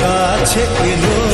কাছে এলো।